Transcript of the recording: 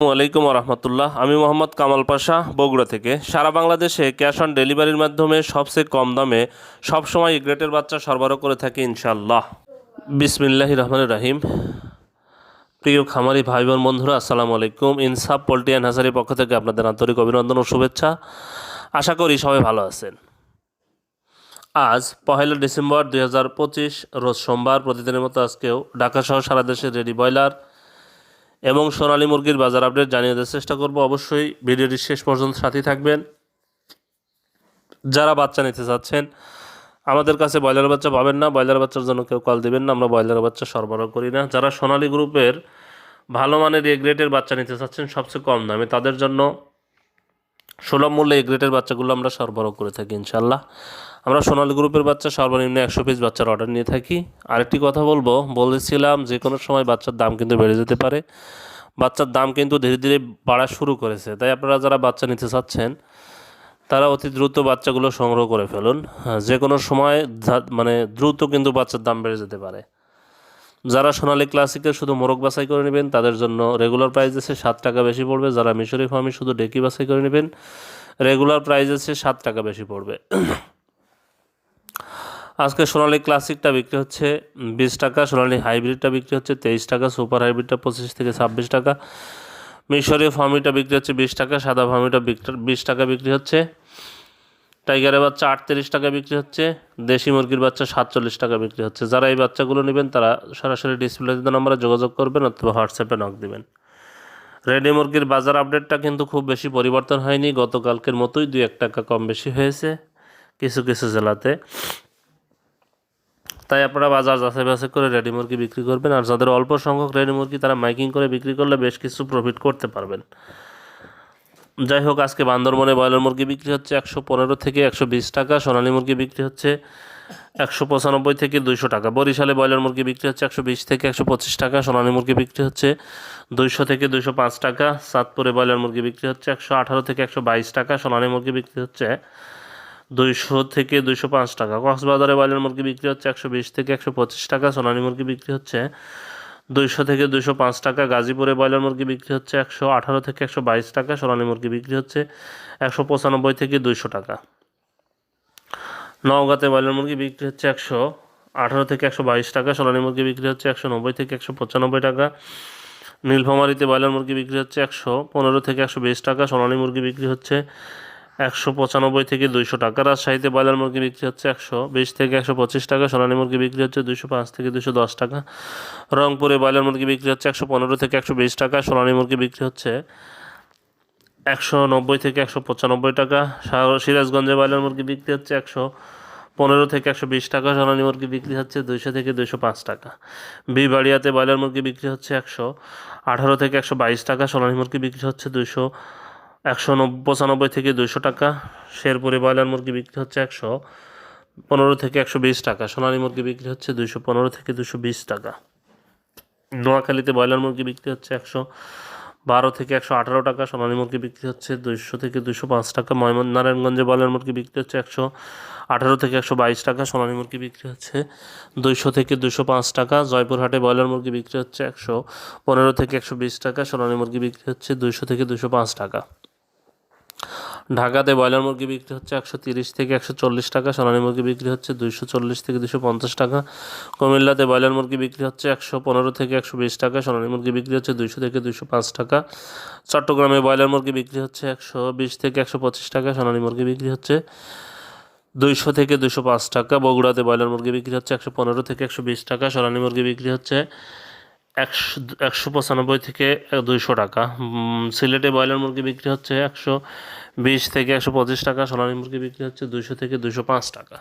আলাইকুম রহমতুল্লাহ। আমি মোহাম্মদ কামাল পাশা, বগুড়া থেকে। সারা বাংলাদেশে ক্যাশ অন ডেলিভারির মাধ্যমে সবচেয়ে কম দামে সবসময় গ্রেটের বাচ্চা সরবরাহ করে থাকি ইনশাল্লাহ বিসমিল্লাহ রহমান রাহিম। প্রিয় খামারি ভাই বোন বন্ধুরা, আসসালামু আলাইকুম। ইনসাফ পোল্ট্রি অ্যান্ড পক্ষ থেকে আপনাদের আন্তরিক অভিনন্দন ও শুভেচ্ছা। আশা করি সবাই ভালো আছেন। আজ পহেলা ডিসেম্বর দুই হাজার পঁচিশ, রোজ সোমবার, প্রতিদিনের মতো আজকেও ঢাকা সহ সারা দেশে রেডি ব্রয়লার এবং সোনালী মুরগির বাজার আপডেট জানিয়ে দেওয়ার চেষ্টা করব। অবশ্যই ভিডিওটি শেষ পর্যন্ত সাথে থাকবেন। যারা বাচ্চা নিতে চাচ্ছেন, আমাদের কাছে ব্রয়লার বাচ্চা পাবেন না। ব্রয়লার বাচ্চার জন্য কেউ কল দেবেন না। আমরা ব্রয়লার বাচ্চা সরবরাহ করি না। যারা সোনালী গ্রুপের ভালো মানের এ গ্রেডের বাচ্চা নিতে চাচ্ছেন, সবচেয়ে কম দামে তাদের জন্য সুলভ মূল্যে এ গ্রেডের বাচ্চাগুলো আমরা সরবরাহ করে থাকি ইনশাল্লাহ আমরা সোনালী গ্রুপের বাচ্চা সর্বনিম্ন একশো পিস বাচ্চার অর্ডার নিয়ে থাকি। আরেকটি কথা বলব বলেছিলাম যে কোনো সময় বাচ্চার দাম কিন্তু বেড়ে যেতে পারে। বাচ্চার দাম কিন্তু ধীরে ধীরে বাড়া শুরু করেছে। তাই আপনারা যারা বাচ্চা নিতে চাচ্ছেন তারা অতি দ্রুত বাচ্চাগুলো সংগ্রহ করে ফেলুন। হ্যাঁ, যে কোনো সময় মানে দ্রুত কিন্তু বাচ্চার দাম বেড়ে যেতে পারে। যারা সোনালী ক্লাসিকের শুধু মোরগ বাছাই করে নেবেন, তাদের জন্য রেগুলার প্রাইস আছে সাত টাকা বেশি পড়বে। যারা মিশরি ফার্মে শুধু ডেকি বাছাই করে নেবেন রেগুলার প্রাইস আছে সাত টাকা বেশি পড়বে। আজকে সোনালী ক্লাসিকটা বিক্রি হচ্ছে বিশ টাকা, সোনালী হাইব্রিডটা বিক্রি হচ্ছে তেইশ টাকা, সুপার হাইব্রিডটা পঁচিশ থেকে ছাব্বিশ টাকা। মিশরীয় ফার্মিটা বিক্রি হচ্ছে বিশ টাকা, সাদা ফার্মিটা বিক্রি বিশ টাকা বিক্রি হচ্ছে। টাইগারের বাচ্চা আটত্রিশ টাকা বিক্রি হচ্ছে, দেশি মুরগির বাচ্চা সাতচল্লিশ টাকা বিক্রি হচ্ছে। যারা এই বাচ্চাগুলো নেবেন, তারা সরাসরি ডিসপ্লেতে নম্বরে যোগাযোগ করবেন অথবা হোয়াটসঅ্যাপে নক দিবেন। রেডি মুরগির বাজার আপডেটটা কিন্তু খুব বেশি পরিবর্তন হয়নি, গতকালকের মতোই দুই এক টাকা কম বেশি হয়েছে কিছু কিছু জেলাতে। তাই আপনারা বাজার যাচাই বাছাই করে রেডি মুরগি বিক্রি করবেন, আর যাদের অল্প সংখ্যক রেডি মুরগি তারা মাইকিং করে বিক্রি করলে বেশ কিছু প্রফিট করতে পারবেন। যাই হোক, আজকে বান্দরবনে ব্রয়লার মুরগি বিক্রি হচ্ছে একশো পনেরো থেকে একশো বিশ টাকা, সোনালী মুরগি বিক্রি হচ্ছে একশো পঁচানব্বই থেকে দুইশো টাকা। বরিশালে ব্রয়লার মুরগি বিক্রি হচ্ছে একশো বিশ থেকে একশো পঁচিশ টাকা, সোনালী মুরগি বিক্রি হচ্ছে দুইশো থেকে দুইশো পাঁচ টাকা। সাতপুরে ব্রয়লার মুরগি বিক্রি হচ্ছে একশো আঠারো থেকে একশো বাইশ টাকা, সোনালী মুরগি বিক্রি হচ্ছে দুইশো থেকে দুইশো পাঁচ টাকা। কক্সবাজারে ব্রয়লার মুরগি বিক্রি হচ্ছে একশো বিশ থেকে একশো পঁচিশ টাকা, সোনালী মুরগি বিক্রি হচ্ছে দুইশো থেকে দুশো পাঁচ টাকা। গাজীপুরে ব্রয়লার মুরগি বিক্রি হচ্ছে একশো আঠারো থেকে একশো বাইশ টাকা। সোনালী মুরগি বিক্রি হচ্ছে একশো পঁচানব্বই থেকে দুইশো টাকা। নওগাঁতে ব্রয়লার মুরগি বিক্রি হচ্ছে একশো আঠারো থেকে একশো বাইশ টাকা। সোনালী মুরগি বিক্রি হচ্ছে একশো নব্বই থেকে একশো পঁচানব্বই টাকা। নীলফামারিতে ব্রয়লার মুরগি বিক্রি হচ্ছে একশো পনেরো থেকে একশো বিশ টাকা। সোনালী মুরগি বিক্রি হচ্ছে একশো পঁচানব্বই থেকে দুইশো টাকা। রাজশাহীতে ব্রয়লার মুরগি বিক্রি হচ্ছে একশো বিশ থেকে একশো পঁচিশ টাকা, সোনালী মুরগি বিক্রি হচ্ছে দুশো পাঁচ থেকে দুশো দশ টাকা। রংপুরে ব্রয়লার মুরগি বিক্রি হচ্ছে একশো পনেরো থেকে একশো বিশ টাকা, সোনালী মুরগি বিক্রি হচ্ছে একশো নব্বই থেকে একশো পঁচানব্বই টাকা। সিরাজগঞ্জে ব্রয়লার মুরগি বিক্রি হচ্ছে একশো পনেরো থেকে একশো বিশ টাকা, সোনালী মুরগি বিক্রি হচ্ছে দুইশো থেকে দুইশো পাঁচ টাকা। বিবাড়িয়াতে ব্রয়লার মুরগি বিক্রি হচ্ছে একশো আঠারো থেকে একশো বাইশ টাকা, সোনালী মুরগি বিক্রি হচ্ছে দুইশো একশো নব্বই পঁচানব্বই থেকে দুইশো টাকা। শেরপুরে ব্রয়লার মুরগি বিক্রি হচ্ছে একশো পনেরো থেকে একশো বিশ টাকা। সোনালী মুরগি বিক্রি হচ্ছে দুইশো পনেরো থেকে দুশো বিশ টাকা। নোয়াখালীতে ব্রয়লার মুরগি বিক্রি হচ্ছে একশো বারো থেকে একশো আঠারো টাকা। সোনালী মুরগি বিক্রি হচ্ছে দুইশো থেকে দুশো পাঁচ টাকা। ময়মন নারায়ণগঞ্জে ব্রয়লার মুরগি বিক্রি হচ্ছে একশো আঠারো থেকে একশো বাইশ টাকা। সোনালী মুরগি বিক্রি হচ্ছে দুইশো থেকে দুশো পাঁচ টাকা। জয়পুরহাটে ব্রয়লার মুরগি বিক্রি হচ্ছে একশো পনেরো থেকে একশো বিশ টাকা। সোনালী মুরগি বিক্রি হচ্ছে দুইশো থেকে দুশো পাঁচ টাকা। ঢাকাতে ব্রয়লার মুরগি বিক্রি হচ্ছে একশো তিরিশ থেকে একশো চল্লিশ টাকা, সোনালী মুরগি বিক্রি হচ্ছে দুইশো চল্লিশ থেকে দুশো পঞ্চাশ টাকা, কুমিল্লাতে ব্রয়লার মুরগি বিক্রি হচ্ছে একশো পনেরো থেকে একশো বিশ টাকা, সোনালী মুরগি বিক্রি হচ্ছে দুইশো থেকে দুশো পাঁচ টাকা, চট্টগ্রামে ব্রয়লার মুরগি বিক্রি হচ্ছে একশো বিশ থেকে একশো পঁচিশ টাকা, সোনালী মুরগি বিক্রি হচ্ছে দুইশো থেকে দুশো পাঁচ টাকা, বগুড়াতে ব্রয়লার মুরগি বিক্রি হচ্ছে একশো পনেরো থেকে একশো বিশ টাকা, সোনালী মুরগি বিক্রি হচ্ছে একশো একশো পঁচানব্বই থেকে দুইশো টাকা। সিলেটে ব্রয়লার মুরগি বিক্রি হচ্ছে একশো বিশ থেকে একশো পঁচিশ টাকা, সোনালী মুরগি বিক্রি হচ্ছে দুইশো থেকে দুশো পাঁচ টাকা।